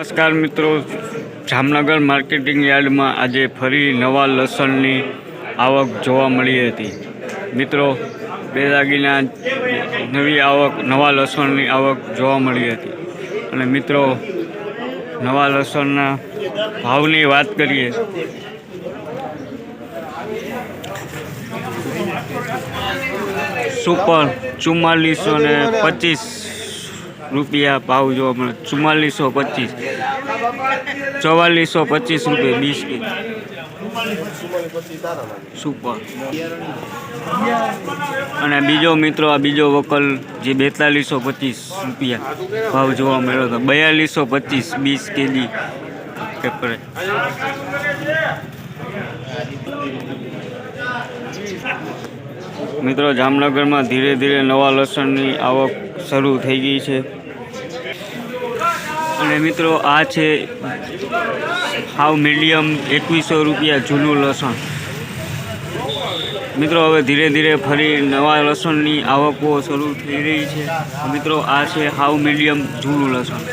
નમસ્કાર મિત્રો. જામનગર માર્કેટિંગ યાર્ડમાં આજે ફરી નવા લસણની આવક જોવા મળી હતી. મિત્રો બેદાગીના નવી આવક, નવા લસણની આવક જોવા મળી હતી. અને મિત્રો, નવા લસણના ભાવની વાત કરીએ. સુપર ચુમ્માલીસો ને પચીસ રૂપિયા ભાવ જોવા મળે. ચુમ્માલીસો પચીસ. ચોવાલીસો પચીસ રૂપિયા બીસ કે સુપર અને બીજો મિત્રો, આ બીજો વકલ જે બેતાલીસો પચીસ રૂપિયા ભાવ જોવા મળ્યો હતો. બયાલીસો પચીસ બીસ કેજી પેપરે. મિત્રો, જામનગરમાં ધીરે ધીરે નવા લસણની આવક શરૂ થઈ ગઈ છે. અને મિત્રો, આ છે હાવ મીડિયમ એકવીસો રૂપિયા જૂનું લસણ. મિત્રો, હવે ધીરે ધીરે ફરી નવા લસણની આવકો શરૂ થઈ રહી છે. મિત્રો, આ છે હાવ મીડિયમ જૂનું લસણ.